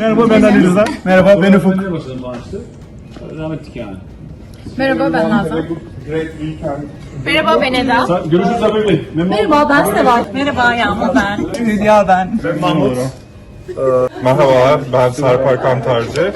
Merhaba ben Ali Rıza. Merhaba ben Ufuk. Ben de başladım bağışta. Rahmetlik yani. Merhaba ben Nazan. Merhaba ben Eda. Sa- Görüşürüz Zafer Bey. Memnun oldum. Merhaba ben Seval. Merhaba Yağmur ben. Hülya ben. Ben Mahmut. Ee, Merhabalar, ben Sarp Hakan Tarcı.